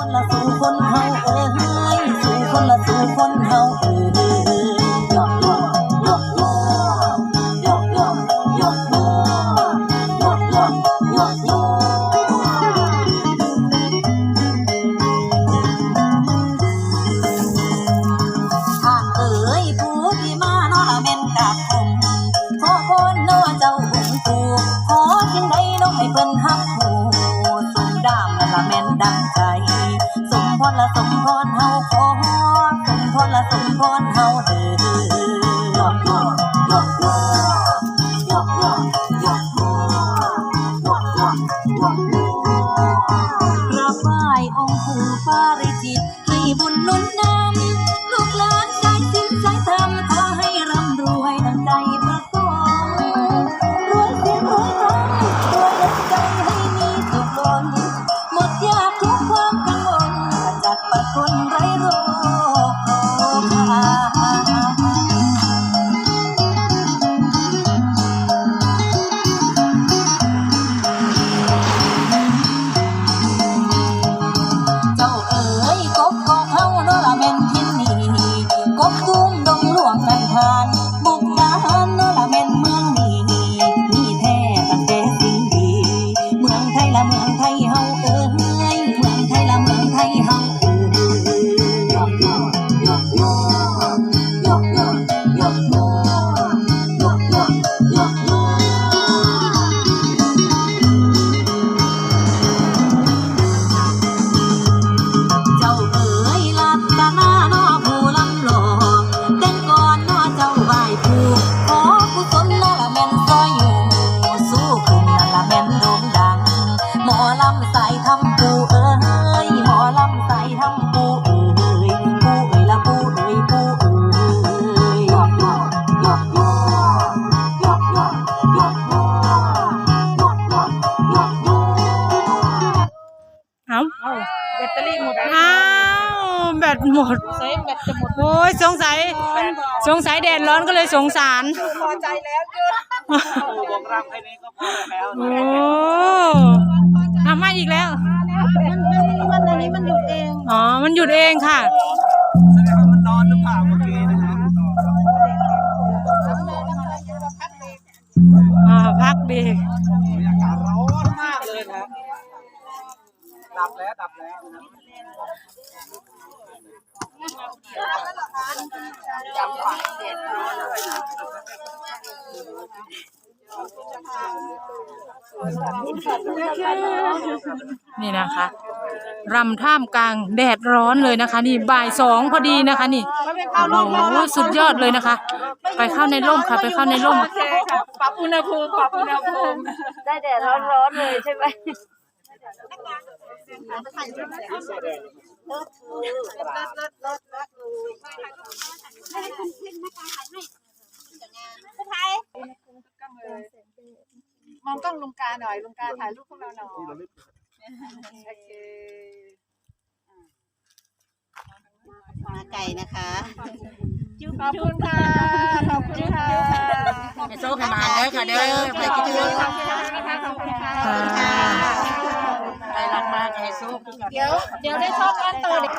คนละสู่คนเฮาเอ้ยสู่คนละสู่าน ดใช้แบตจะหมดโอ้ยสงสัย สงสัยแดดร้อนก็เลยสงสาร พอใจแล้วเกินบอกรักแค่นี้ก็พอแล้วโอ้เอามาอีกแล้ว มันมันอันนี้มันหยุดเอง อ๋อ มันหยุดเองค่ะแสดงว่ามันนอนหรือเปล่าเมื่อกี้นะฮะอ่าพักเบรกอากาศร้อนมากเลยนะดับแล้วดับแล้ว นะครับนี่นะคะรำท่ามกลางแดดร้อนเลยนะคะ นี่บ่ายสองพอดีนะคะ นี่โอ้โหสุดยอดเลยนะคะ ไปเข้าในร่มค่ะ ไปเข้าในร่มโอเคค่ะปรับอุณหภูมิปรับอุณหภูมิได้แดดร้อนๆเลยใช่ไหม มองกล้องลุงกาหน่อยลุงกาถ่ายรูปพวกเราหน่อยโอเคมาไก่นะคะขอบคุณค่ะขอบคุณค่ะโซ่ขมาเด้อค่ะเด้อไปกินเด้อขอบคุณค่ะขอบคุณค่ะ เดี๋ยวเดี๋ยวได้ชอบกันต่อเด็ก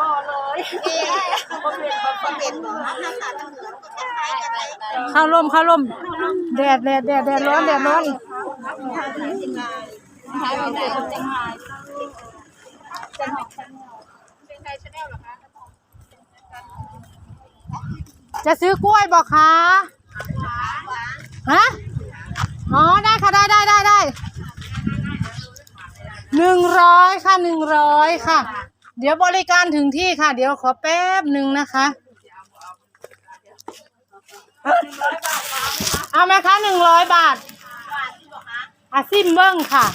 บ่เลยเอ๊ะบ่เป็นบ่เป็นบ่ถ้าขาดเหนือก็คล้ายๆกันเลยเข้าร่มเข้าร่มแดดแดดแดดแดดร้อนแดดร้อนจะซื้อกล้วยบอกคะฮะ อ๋อได้ค่ะได้ได้ได้ได้หนึ่งร้อยค่ะหนึ่งร้อยค่ะ เดี๋ยวบริการถึงที่ค่ะ เดี๋ยวขอแป๊บหนึ่งนะคะเอาไหมคะหนึ่งร้อยบาทอาซิมเบิ้งค่ะ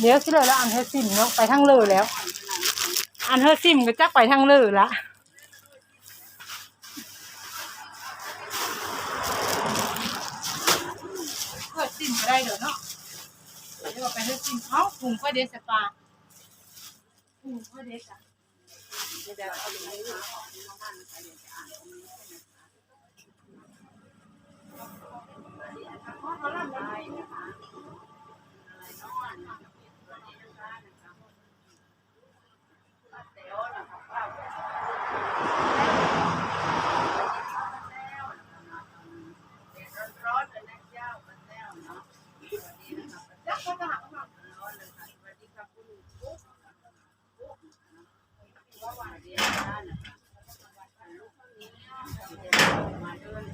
เดี๋ยวสิเลยแล้วอันเธอซิมเนาะไปทั้งเลยแล้ว อันเธอซิมก็จักไปทั้งเลยละ ก็ได้เดี๋ยวเนาะเดี๋ยวไปเฮ็ดกินเอ้าถุงก็เดสปาถุงก็เดสอะ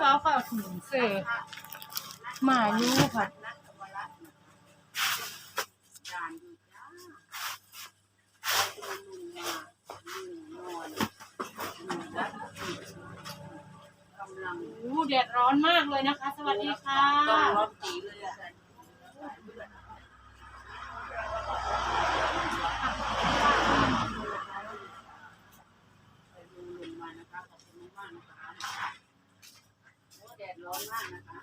สหมาอยู่ค่ะโอ้แดดร้อนมากเลยนะคะ สวัสดีค่ะแดด ร้อนมากนะคะ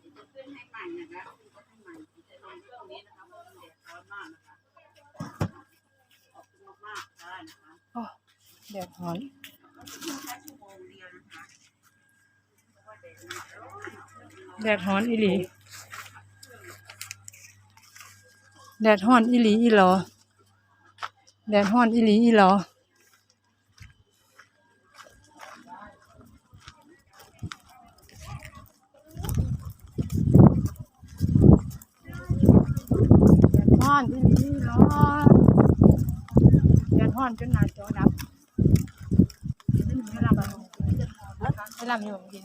เดี๋ยวจะขึ้นให้ใหม่นะคะขึ้นให้ใหม่จะลงเครื่องนี้นะคะเพราะมันแดดร้อนมากนะคะขอบคุณมากๆค่ะนะคะโอ้แดดร้อนแค่ชั่วโมงเดียวนะคะเพราะว่าแดดมันร้อนแดดร้อนอีหลีแดดร้อนอีหลีอีหลอแดดร้อนอีหลีอีหลอ แดดร้ อนอีหลีอีหลอแดดร้อนจนหน้าจอดับไม่รับอะไม่รับอยู่จริง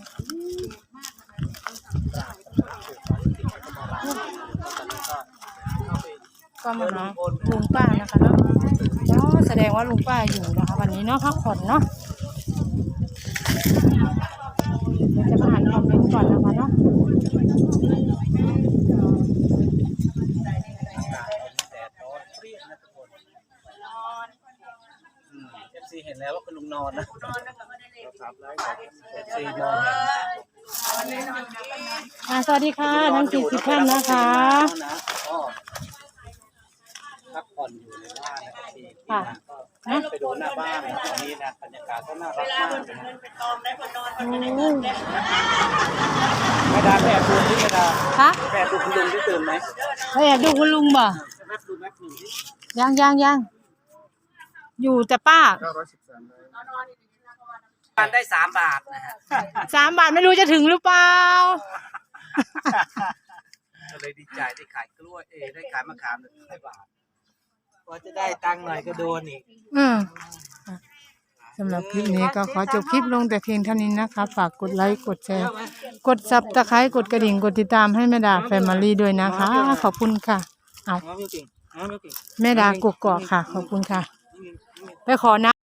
ก็มาหาลุงป้านะคะเนาะอ๋อแสดงว่าลุงป้าอยู่นะคะวันนี้เนาะพักผ่อนเนาะเดี๋ยวจะมาอ่านคอมเมนต์ก่อนนะคะเนาะ ซีเห็นแล้วว่าคุณลุงนอนนะเอฟซีนอนอ่าสวัสดีค่ะทั้งสี่สิบท่านนะคะนะก็พักผ่อนอยู่ในบ้านนะครับที่ค่ะก็ไปดูหน้าบ้านนะตอนนี้นะบรรยากาศก็น่ารักมากเลยนะอืมไม่ได้แอบดูที่ไม่ได้คะแอบดูคุณลุงที่ตื่นไหม ไปแอบดูคุณลุงบ่แอบดูแม็กหนึ่งที่ยังยังยัง อยู่แต่ป้าบ้านได้สามบาทนะฮะสามบาทไม่รู้จะถึงหรือเปล่า ก็เลยดีใจได้ขายกล้วยเอยได้ขายมะขามหนึ่งร้อยบาทพอจะได้ตังค์หน่อยก็โดนอีก อืมอะสำหรับคลิปนี้ก็ขอจบคลิปลงแต่เพียงเท่านี้นะคะ ฝากกดไลค์กดแชร์ กดซับตะไคร้กดกระดิ่งกดติดตามให้แม่ดาแฟมิลี่ด้วยนะคะ ขอบคุณค่ะ เอาน้องมิวกิ่งน้องมิวกิ่งแม่ดากกอกค่ะ ขอบคุณค่ะ ไปขอน้ำ